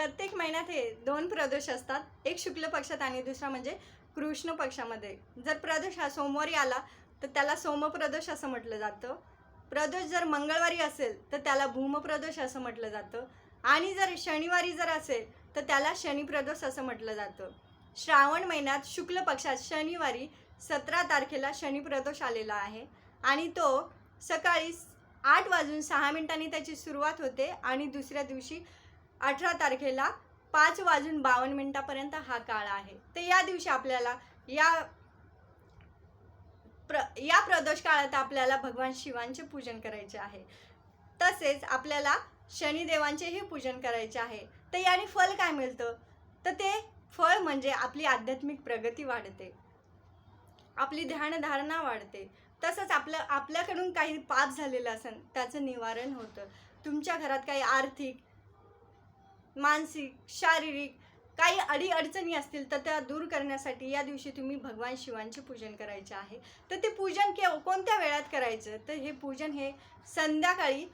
प्रत्येक महिन्यात हे दोन प्रदोष असतात. एक शुक्ल पक्षात आणि दुसरा म्हणजे कृष्ण पक्षामध्ये. जर प्रदोष हा सोमवारी आला तर त्याला सोमप्रदोष असं म्हटलं जातं. प्रदोष जर मंगळवारी असेल तर त्याला भूमप्रदोष असं म्हटलं जातं. आणि जर शनिवारी जर असेल तर त्याला शनिप्रदोष असं म्हटलं जातं. श्रावण महिन्यात शुक्ल पक्षात शनिवारी सतरा तारखेला शनिप्रदोष आलेला आहे. आणि तो सकाळी आठ वाजून सहा मिनिटांनी त्याची सुरुवात होते आणि दुसऱ्या दिवशी अठरा तारखेला पाच वाजून बावन्न मिनिटापर्यंत हा काळ आहे. तर या दिवशी आपल्याला या प्र या प्रदोष काळात आपल्याला भगवान शिवांचे पूजन करायचे आहे. तसेच आपल्याला शनिदेवांचेही पूजन करायचे आहे. तर याने फल काय मिळतं? तर ते फळ म्हणजे आपली आध्यात्मिक प्रगती वाढते. आपली ध्यानधारणा वाढते. तसंच आपलं आपल्याकडून काही पाप झालेलं असेल त्याचं निवारण होतं. तुमच्या घरात काही आर्थिक मानसिक शारीरिक काही अडीअडचणी असतील तर त्या दूर करण्यासाठी या दिवशी तुम्ही भगवान शिवांचे पूजन करायचे आहे. तर ते पूजन के कोणत्या वेळात करायचं? तर हे पूजन हे संध्याकाळी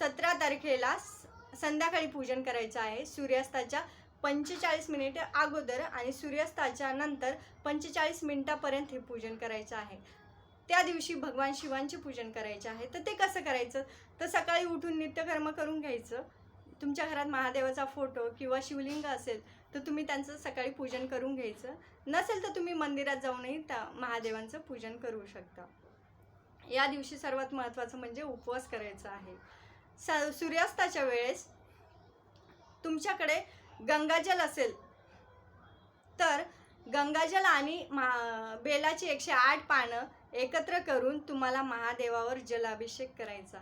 सतरा तारखेला स- संध्याकाळी पूजन करायचं आहे. सूर्यास्ताच्या पंचेचाळीस मिनिट अगोदर आणि सूर्यास्ताच्या नंतर पंचेचाळीस मिनिटापर्यंत हे पूजन करायचं आहे. त्या दिवशी भगवान शिवांचे पूजन करायचे आहे. तर ते कसं करायचं? तर सकाळी उठून नित्यकर्म करून घ्यायचं. तुमच्या घरात महादेवाचा फोटो किंवा शिवलिंग असेल तर तुम्ही त्यांचं सकाळी पूजन करून घ्यायचं. नसेल तर तुम्ही मंदिरात जाऊनही त्या महादेवांचं पूजन करू शकता. या दिवशी सर्वात महत्त्वाचं म्हणजे उपवास करायचा आहे. स सूर्यास्ताच्या वेळेस तुमच्याकडे गंगाजल असेल तर गंगाजल आणि महा बेलाची एकशे आठ पानं एकत्र करून तुम्हाला महादेवावर जलाभिषेक करायचा.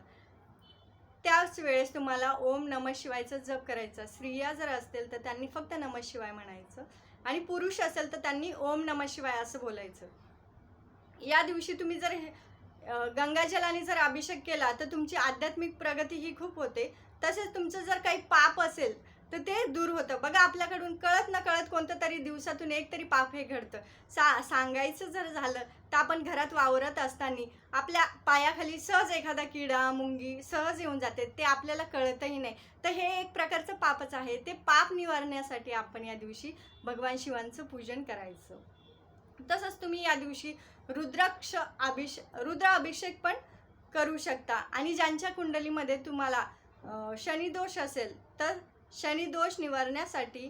त्याच वेळेस तुम्हाला ओम नम शिवायचं जप करायचं. स्त्रिया जर असतील तर त्यांनी फक्त नम शिवाय म्हणायचं. आणि पुरुष असेल तर त्यांनी ओम नम शिवाय असं बोलायचं. या दिवशी तुम्ही जर गंगाजलाने जर अभिषेक केला तर तुमची आध्यात्मिक प्रगती ही खूप होते. तसेच तुमचं जर काही पाप असेल तर ते दूर होतं. बघा आपल्याकडून कळत न कळत कोणतं तरी दिवसातून एक तरी पाप हे घडतं. सा सांगायचं जर झालं तर आपण घरात वावरत असताना आपल्या पायाखाली सहज एखादा किडा मुंगी सहज येऊन जाते. ते आपल्याला कळतही नाही. तर हे एक प्रकारचं पापच आहे. ते पाप निवारण्यासाठी आपण या दिवशी भगवान शिवांचं पूजन करायचं. तसंच तुम्ही या दिवशी रुद्राक्ष अभिषेक रुद्र अभिषेक पण करू शकता. आणि ज्यांच्या कुंडलीमध्ये तुम्हाला शनिदोष असेल तर शनिदोष निवारण्यासाठी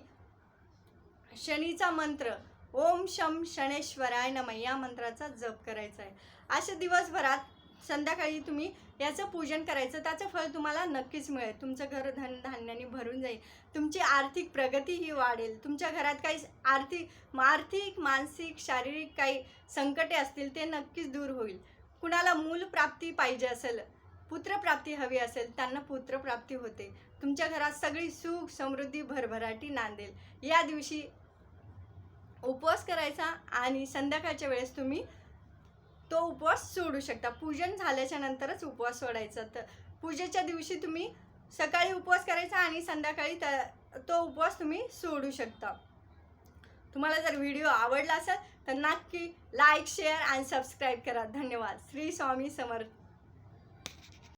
शनीचा मंत्र ओम शम शनेश्वराय नम या मंत्राचा जप करायचा आहे. अशा दिवसभरात संध्याकाळी तुम्ही याचं पूजन करायचं त्याचं फळ तुम्हाला नक्कीच मिळेल. तुमचं घर धन धान्याने भरून जाईल. तुमची आर्थिक प्रगतीही वाढेल. तुमच्या घरात काही आर्थिक आर्थिक मानसिक शारीरिक काही संकटे असतील ते नक्कीच दूर होईल. कुणाला मूल प्राप्ती पाहिजे असेल पुत्रप्राप्ती हवी असेल त्यांना पुत्रप्राप्ती होते. तुमच्या घरात सगळी सुख समृद्धी भरभराटी नांदेल. या दिवशी उपवास करायचा आणि संध्याकाळच्या वेळेस तुम्ही तो उपवास सोडू शकता. पूजन झाल्याच्या नंतरच उपवास सोडायचा. तर पूजेच्या दिवशी तुम्ही सकाळी उपवास करायचा आणि संध्याकाळी त्या तो उपवास तुम्ही सोडू शकता. तुम्हाला जर व्हिडिओ आवडला असेल तर नक्की लाईक शेअर आणि सबस्क्राईब करा. धन्यवाद. श्री स्वामी समर्थ.